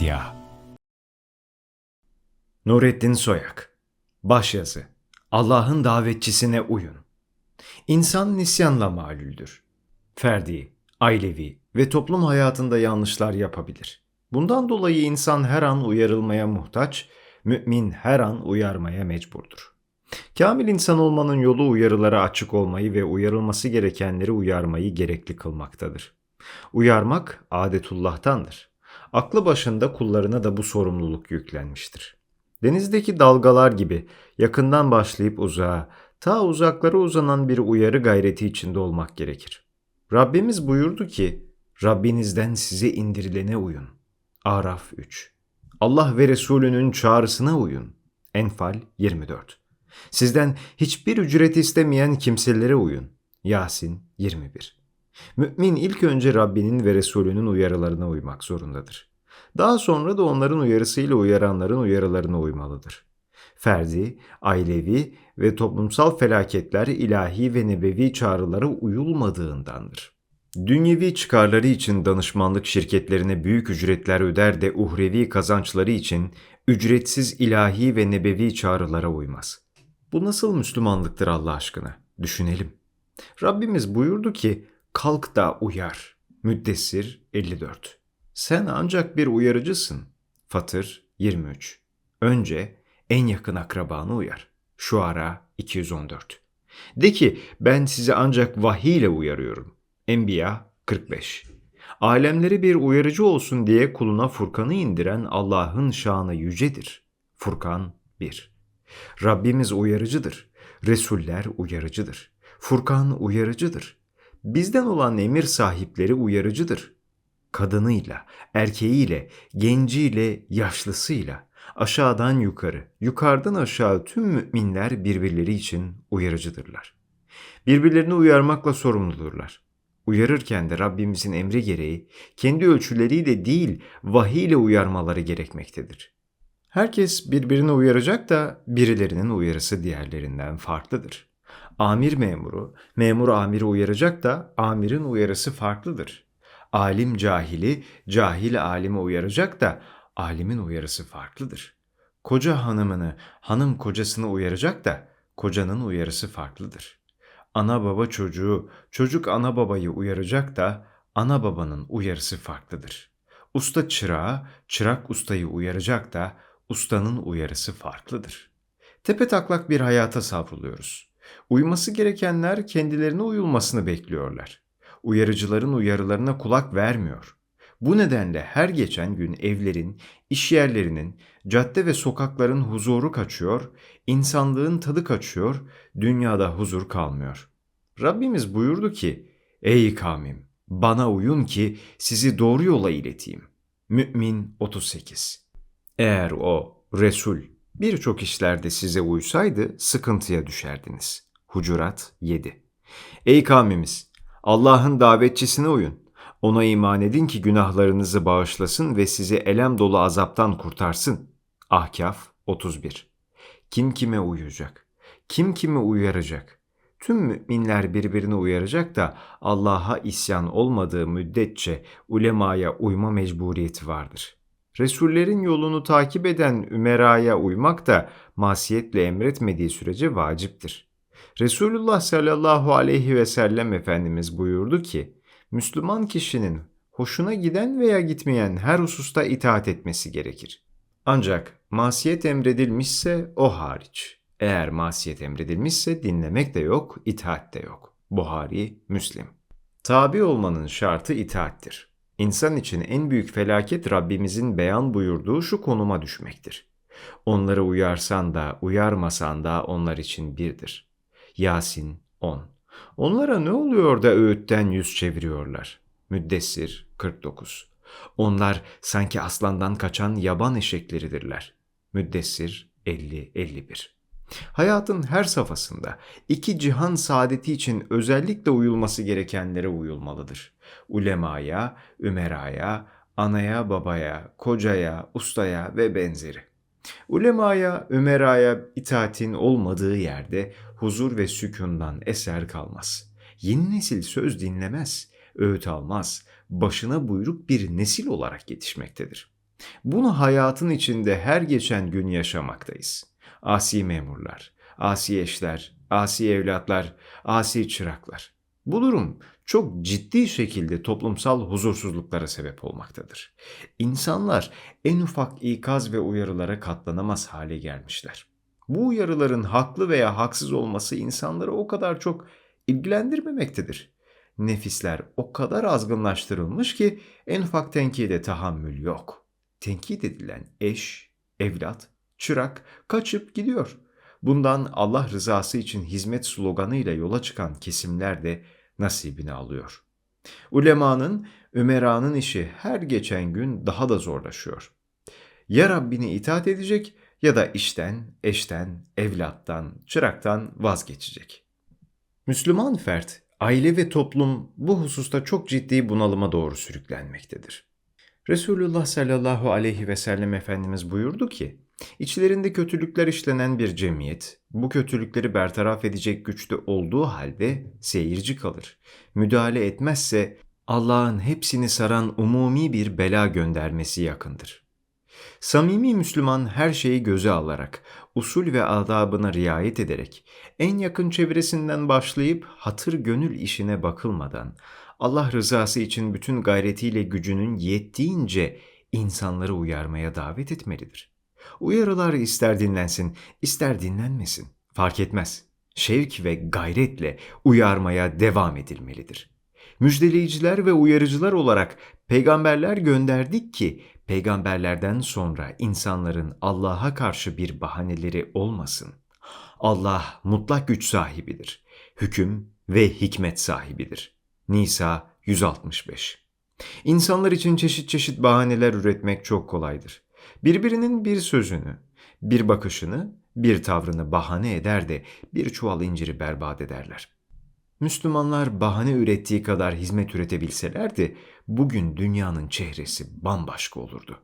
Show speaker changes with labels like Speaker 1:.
Speaker 1: Fatiha Nurettin Soyak Başyazı Allah'ın davetçisine uyun. İnsan nisyanla malüldür. Ferdi, ailevi ve toplum hayatında yanlışlar yapabilir. Bundan dolayı insan her an uyarılmaya muhtaç, mümin her an uyarmaya mecburdur. Kamil insan olmanın yolu uyarılara açık olmayı ve uyarılması gerekenleri uyarmayı gerekli kılmaktadır. Uyarmak adetullah'tandır. Aklı başında kullarına da bu sorumluluk yüklenmiştir. Denizdeki dalgalar gibi yakından başlayıp uzağa, ta uzaklara uzanan bir uyarı gayreti içinde olmak gerekir. Rabbimiz buyurdu ki, Rabbinizden size indirilene uyun. Araf 3 Allah ve Resulünün çağrısına uyun. Enfal 24 Sizden hiçbir ücret istemeyen kimselere uyun. Yasin 21 Mümin ilk önce Rabbinin ve Resulünün uyarılarına uymak zorundadır. Daha sonra da onların uyarısıyla uyaranların uyarılarına uymalıdır. Ferdi, ailevi ve toplumsal felaketler ilahi ve nebevi çağrılara uyulmadığındandır. Dünyevi çıkarları için danışmanlık şirketlerine büyük ücretler öder de uhrevi kazançları için ücretsiz ilahi ve nebevi çağrılara uymaz. Bu nasıl Müslümanlıktır Allah aşkına? Düşünelim. Rabbimiz buyurdu ki, kalk da uyar. Müddessir 54 Sen ancak bir uyarıcısın. Fatır 23 Önce en yakın akrabanı uyar. Şuara 214 De ki ben sizi ancak vahiy ile uyarıyorum. Enbiya 45 Alemleri bir uyarıcı olsun diye kuluna Furkan'ı indiren Allah'ın şanı yücedir. Furkan 1 Rabbimiz uyarıcıdır. Resuller uyarıcıdır. Furkan uyarıcıdır. Bizden olan emir sahipleri uyarıcıdır. Kadınıyla, erkeğiyle, genciyle, yaşlısıyla, aşağıdan yukarı, yukarıdan aşağı tüm müminler birbirleri için uyarıcıdırlar. Birbirlerini uyarmakla sorumludurlar. Uyarırken de Rabbimizin emri gereği kendi ölçüleriyle değil vahiy ile uyarmaları gerekmektedir. Herkes birbirini uyaracak da birilerinin uyarısı diğerlerinden farklıdır. Amir memuru, memur amiri uyaracak da amirin uyarısı farklıdır. Alim cahili, cahil alime uyaracak da alimin uyarısı farklıdır. Koca hanımını, hanım kocasını uyaracak da kocanın uyarısı farklıdır. Ana baba çocuğu, çocuk ana babayı uyaracak da ana babanın uyarısı farklıdır. Usta çırağı, çırak ustayı uyaracak da ustanın uyarısı farklıdır. Tepe taklak bir hayata savruluyoruz. Uyması gerekenler kendilerine uyulmasını bekliyorlar. Uyarıcıların uyarılarına kulak vermiyor. Bu nedenle her geçen gün evlerin, iş yerlerinin, cadde ve sokakların huzuru kaçıyor, insanlığın tadı kaçıyor, dünyada huzur kalmıyor. Rabbimiz buyurdu ki, Ey kavmim, bana uyun ki sizi doğru yola ileteyim. Mü'min 38 Eğer o, Resul, birçok işlerde size uysaydı sıkıntıya düşerdiniz. Hucurat 7 Ey kavmimiz! Allah'ın davetçisine uyun. Ona iman edin ki günahlarınızı bağışlasın ve sizi elem dolu azaptan kurtarsın. Ahkaf 31 Kim kime uyuyacak? Kim kimi uyaracak? Tüm müminler birbirini uyaracak da Allah'a isyan olmadığı müddetçe ulemaya uyma mecburiyeti vardır. Resullerin yolunu takip eden ümeraya uymak da masiyetle emretmediği sürece vaciptir. Resulullah sallallahu aleyhi ve sellem Efendimiz buyurdu ki, Müslüman kişinin hoşuna giden veya gitmeyen her hususta itaat etmesi gerekir. Ancak masiyet emredilmişse o hariç. Eğer masiyet emredilmişse dinlemek de yok, itaat de yok. Buhari, Müslim. Tabi olmanın şartı itaattir. İnsan için en büyük felaket Rabbimizin beyan buyurduğu şu konuma düşmektir. Onları uyarsan da uyarmasan da onlar için birdir. Yasin 10 Onlara ne oluyor da öğütten yüz çeviriyorlar? Müddessir 49 Onlar sanki aslandan kaçan yaban eşekleridirler. Müddessir 50-51 Hayatın her safhasında iki cihan saadeti için özellikle uyulması gerekenlere uyulmalıdır. Ulemaya, ümeraya, anaya, babaya, kocaya, ustaya ve benzeri. Ulemaya, ümeraya itaatin olmadığı yerde huzur ve sükundan eser kalmaz. Yeni nesil söz dinlemez, öğüt almaz, başına buyruk bir nesil olarak yetişmektedir. Bunu hayatın içinde her geçen gün yaşamaktayız. Asi memurlar, asi eşler, asi evlatlar, asi çıraklar. Bu durum çok ciddi şekilde toplumsal huzursuzluklara sebep olmaktadır. İnsanlar en ufak ikaz ve uyarılara katlanamaz hale gelmişler. Bu uyarıların haklı veya haksız olması insanları o kadar çok ilgilendirmemektedir. Nefisler o kadar azgınlaştırılmış ki en ufak tenkide tahammül yok. Tenkit edilen eş, evlat, çırak kaçıp gidiyor. Bundan Allah rızası için hizmet sloganıyla yola çıkan kesimler de nasibini alıyor. Ulemanın, ümeranın işi her geçen gün daha da zorlaşıyor. Ya Rabbini itaat edecek ya da işten, eşten, evlattan, çıraktan vazgeçecek. Müslüman fert, aile ve toplum bu hususta çok ciddi bunalıma doğru sürüklenmektedir. Resulullah sallallahu aleyhi ve sellem Efendimiz buyurdu ki, İçlerinde kötülükler işlenen bir cemiyet, bu kötülükleri bertaraf edecek güçte olduğu halde seyirci kalır. Müdahale etmezse Allah'ın hepsini saran umumi bir bela göndermesi yakındır. Samimi Müslüman her şeyi göze alarak, usul ve adabına riayet ederek, en yakın çevresinden başlayıp hatır gönül işine bakılmadan, Allah rızası için bütün gayretiyle gücünün yettiğince insanları uyarmaya davet etmelidir. Uyarılar ister dinlensin, ister dinlenmesin. Fark etmez. Şevk ve gayretle uyarmaya devam edilmelidir. Müjdeleyiciler ve uyarıcılar olarak peygamberler gönderdik ki peygamberlerden sonra insanların Allah'a karşı bir bahaneleri olmasın. Allah mutlak güç sahibidir. Hüküm ve hikmet sahibidir. Nisa 165 İnsanlar için çeşit çeşit bahaneler üretmek çok kolaydır. Birbirinin bir sözünü, bir bakışını, bir tavrını bahane eder de bir çuval inciri berbat ederler. Müslümanlar bahane ürettiği kadar hizmet üretebilselerdi bugün dünyanın çehresi bambaşka olurdu.